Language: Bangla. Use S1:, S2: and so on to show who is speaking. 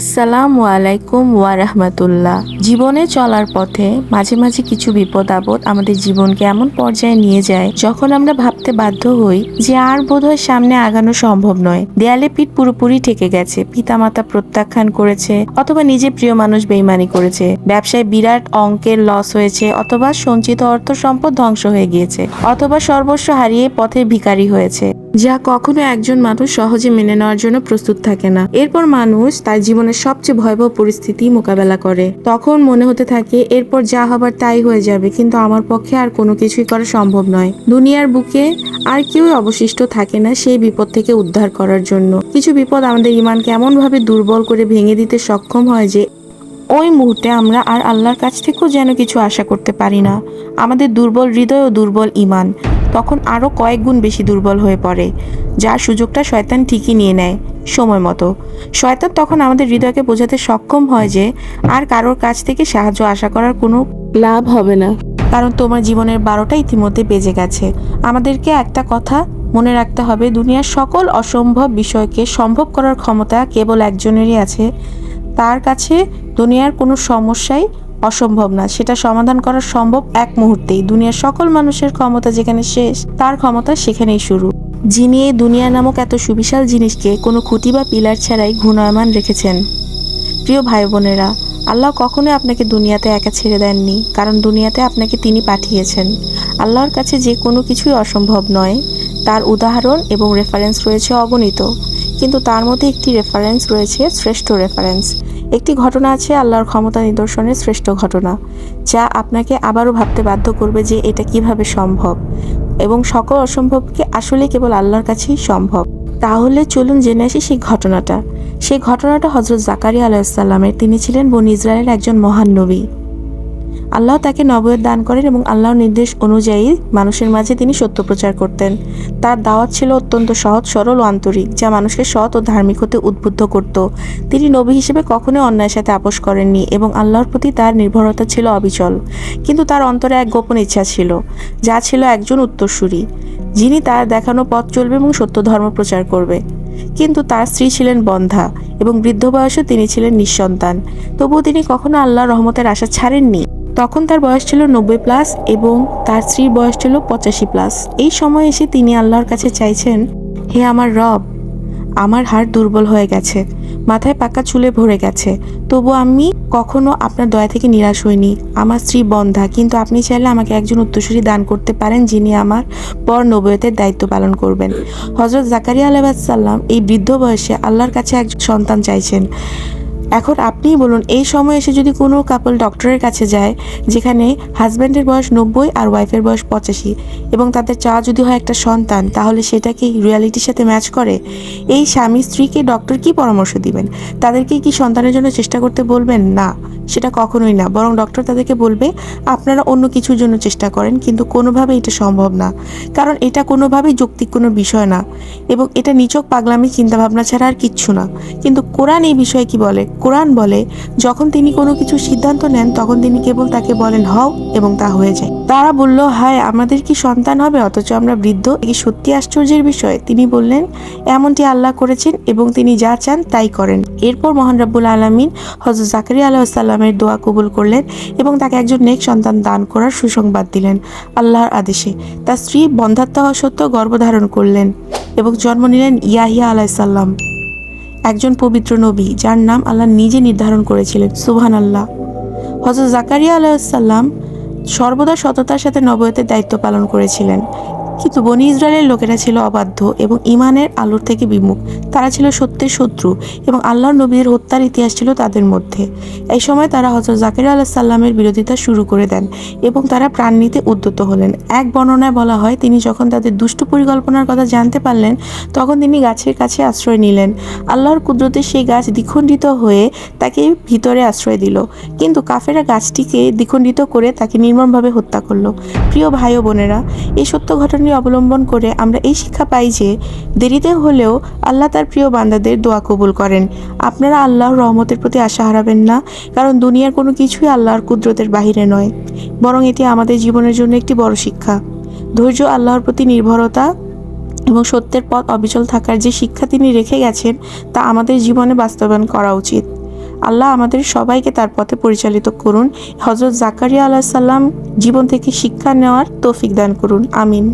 S1: আসসালামু আলাইকুম ওয়া রাহমাতুল্লাহ জীবনে চলার পথে মাঝে মাঝে কিছু বিপদ আপদ আমাদের জীবনকে এমন পর্যায়ে নিয়ে যায়, যখন আমরা ভাবতে বাধ্য হই যে আর বোধহয় সামনে আগানো সম্ভব নয়। দেয়ালে পিঠ পুরোপুরি ঠেকে গেছে, পিতামাতা প্রত্যাখ্যান করেছে, অথবা নিজে প্রিয় মানুষ বেইমানি করেছে, ব্যবসায় বিরাট অঙ্কের লস হয়েছে, অথবা সঞ্চিত অর্থ সম্পদ ধ্বংস হয়ে গিয়েছে, অথবা সর্বস্ব হারিয়ে পথে ভিখারি হয়েছে। যা কখনো একজন মানুষ সহজে মেনে নেওয়ার জন্য প্রস্তুত থাকে না। এরপর মানুষ তার জীবনের সবচেয়ে ভয়াবহ পরিস্থিতি মোকাবেলা করে। তখন মনে হতে থাকে, এরপর যা হবার তাই হয়ে যাবে, কিন্তু আমার পক্ষে আর কোনো কিছুই করা সম্ভব নয়। দুনিয়ার বুকে আর কেউই অবশিষ্ট থাকে না সেই বিপদ থেকে উদ্ধার করার জন্য। কিছু বিপদ আমাদের ইমানকে এমনভাবে দুর্বল করে ভেঙে দিতে সক্ষম হয় যে, ওই মুহূর্তে আমরা আর আল্লাহর কাছ থেকেও যেন কিছু আশা করতে পারি না। আমাদের দুর্বল হৃদয় ও দুর্বল ইমান। তখন আরও কয়েক গুণ বেশি দুর্বল হয়ে পড়ে, যার সুযোগটা শয়তান ঠিকই নিয়ে নেয় সময় মতো। শয়তান তখন আমাদের হৃদয়কে বোঝাতে সক্ষম হয় যে আর কারোর কাছ থেকে সাহায্য আশা করার কোনো লাভ হবে না। কারণ তোমার জীবনের বারোটা ইতিমধ্যে বেজে গেছে। আমাদেরকে একটা কথা মনে রাখতে হবে, দুনিয়ার সকল অসম্ভব বিষয়কে সম্ভব করার ক্ষমতা কেবল একজনেরই আছে। তার কাছে দুনিয়ার কোনো সমস্যাই অসম্ভব না। সেটা সমাধান করা সম্ভব এক মুহূর্তেই। দুনিয়ার সকল মানুষের ক্ষমতা যেখানে শেষ, তার ক্ষমতা সেখানেই শুরু। যিনি এই দুনিয়া নামক এত সুবিশাল জিনিসকে কোনো খুঁটি বা পিলার ছাড়াই ঘূর্ণায়মান রেখেছেন। প্রিয় ভাই বোনেরা আল্লাহ কখনোই আপনাকে দুনিয়াতে একা ছেড়ে দেননি, কারণ দুনিয়াতে আপনাকে তিনি পাঠিয়েছেন। আল্লাহর কাছে যে কোনো কিছুই অসম্ভব নয়। তার উদাহরণ এবং রেফারেন্স রয়েছে অগণিত। কিন্তু তার মধ্যে একটি রেফারেন্স রয়েছে, শ্রেষ্ঠ রেফারেন্স একটি ঘটনা আছে আল্লাহর ক্ষমতা নিদর্শনের শ্রেষ্ঠ ঘটনা, যা আপনাকে আবারও ভাবতে বাধ্য করবে যে এটা কীভাবে সম্ভব এবং সকল অসম্ভবকে আসলে কেবল আল্লাহর কাছেই সম্ভব। তাহলে চলুন জেনে আসি সেই ঘটনাটা। সেই ঘটনাটা হজরত জাকারিয়া আলাইসাল্লামের তিনি ছিলেন বনি ইসরায়েলের একজন মহান নবী। আল্লাহ তাকে নবয়ত দান করেন এবং আল্লাহর নির্দেশ অনুযায়ী মানুষের মাঝে তিনি সত্য প্রচার করতেন। তার দাওয়াত ছিল অত্যন্ত সহজ, সরল ও আন্তরিক, যা মানুষকে সৎ ও ধার্মিক হতে উদ্বুদ্ধ করত। তিনি নবী হিসেবে কখনোই অন্যায়ের সাথে আপোষ করেননি এবং আল্লাহর প্রতি তার নির্ভরতা ছিল অবিচল। কিন্তু তার অন্তরে এক গোপন ইচ্ছা ছিল, যা ছিল একজন উত্তরসূরি, যিনি তার দেখানো পথ চলবে এবং সত্য ধর্ম প্রচার করবে। কিন্তু তার স্ত্রী ছিলেন বন্ধা এবং বৃদ্ধ বয়সে তিনি ছিলেন নিঃসন্তান। তবুও তিনি কখনো আল্লাহর রহমতের আশা ছাড়েননি। তখন তার বয়স ছিল নব্বই প্লাস এবং তার স্ত্রীর বয়স ছিল পঁচাশি প্লাস। এই সময় এসে তিনি আল্লাহর কাছে চাইছেন, হে আমার রব, আমার হাড় দুর্বল হয়ে গেছে, মাথায় পাকা চুলে ভরে গেছে, তবু আমি কখনো আপনার দয়া থেকে নিরাশ হইনি। আমার স্ত্রী বন্ধা, কিন্তু আপনি চাইলে আমাকে একজন উত্তরসূরি দান করতে পারেন যিনি আমার পর নবয়তের দায়িত্ব পালন করবেন। হজরত জাকারিয়া আলাইসাল্লাম এই বৃদ্ধ বয়সে আল্লাহর কাছে এক সন্তান চাইছেন। এখন আপনিই বলুন, এই সময় এসে যদি কোনো কাপল ডক্টরের কাছে যায়, যেখানে হাজব্যান্ডের বয়স নব্বই আর ওয়াইফের বয়স পঁচাশি এবং তাদের চাওয়া যদি হয় একটা সন্তান, তাহলে সেটাকেই রিয়ালিটির সাথে ম্যাচ করে? এই স্বামী স্ত্রীকে ডক্টর কি পরামর্শ দিবেন? তাদেরকে কি সন্তানের জন্য চেষ্টা করতে বলবেন? না। সেটা কখনোই না। বরং ডক্টর তাদেরকে বলবে, আপনারা অন্য কিছুর জন্য চেষ্টা করেন, কিন্তু কোনোভাবে এটা সম্ভব না। কারণ এটা কোনোভাবেই যৌক্তিক কোনো বিষয় না। এবং এটা নিচক পাগলামি, চিন্তাভাবনা ছাড়া আর কিচ্ছু না। কিন্তু কোরআন এই বিষয়ে কি বলে? কোরআন বলে, যখন তিনি কোনো কিছু সিদ্ধান্ত নেন, তখন তিনি কেবল তাকে বলেন, হও এবং তা হয়ে যায়। তারা বলল, হায়, আমাদের কি সন্তান হবে? অথচ আমরা বৃদ্ধ। কি সত্যি আশ্চর্যের বিষয়? তিনি বললেন, এমনটি আল্লাহ করেছেন এবং তিনি যা চান তাই করেন। এরপর মহান রাব্বুল আলমিন হজরত জাকারিয়া আলাহিসাল্লামের দোয়া কবুল করলেন এবং তাকে একজন নেক সন্তান দান করার সুসংবাদ দিলেন আল্লাহর আদেশে। তার স্ত্রী বন্ধাত্ম হওয়া সত্ত্বেও গর্ভধারণ করলেন এবং জন্ম নিলেন ইয়াহিয়া আলাইসাল্লাম একজন পবিত্র নবী, যার নাম আল্লাহ নিজে নির্ধারণ করেছিলেন। সুবহান আল্লাহ হজরত জাকারিয়া আলাইসাল্লাম সর্বদা সততার সাথে নবয়তের দায়িত্ব পালন করেছিলেন। কিন্তু বনি ইসরায়েলের লোকেরা ছিল অবাধ্য এবং ইমানের আলোর থেকে বিমুখ। তারা ছিল সত্যের শত্রু এবং আল্লাহর নবীর হত্যার ইতিহাস ছিল তাদের মধ্যে। এই সময় তারা হজরত জাকির আল্লাহ সাল্লামের বিরোধিতা শুরু করে দেন এবং তারা প্রাণ নিতে উদ্যত হলেন। এক বর্ণনায় বলা হয়, তিনি যখন তাদের দুষ্ট পরিকল্পনার কথা জানতে পারলেন, তখন তিনি গাছের কাছে আশ্রয় নিলেন। আল্লাহর কুদরতে সেই গাছ দ্বিখণ্ডিত হয়ে তাকে ভিতরে আশ্রয় দিল। কিন্তু কাফেরা গাছটিকে দ্বিখণ্ডিত করে তাকে নির্মমভাবে হত্যা করল। প্রিয় ভাই ও বোনেরা, এই সত্য ঘটনাটি অবলম্বন করে আমরা এই শিক্ষা পাই যে, দেরিতে হলেও আল্লাহ তার প্রিয় বান্দাদের দোয়া কবুল করেন। আপনারা আল্লাহর রহমতের প্রতি আশা হারাবেন না, কারণ দুনিয়ার কোনো কিছুই আল্লাহর কুদরতের বাহিরে নয়, বরং এটি আমাদের জীবনের জন্য একটি বড় শিক্ষা। ধৈর্য আল্লাহর প্রতি নির্ভরতা এবং সত্যের পথ অবিচল থাকার যে শিক্ষা তিনি রেখে গেছেন, তা আমাদের জীবনে বাস্তবায়ন করা উচিত। আল্লাহ আমাদের সবাইকে তার পথে পরিচালিত করুন। হজরত জাকারিয়া আলাহ সাল্লাম জীবন থেকে শিক্ষা নেওয়ার তৌফিক দান করুন। আমিন।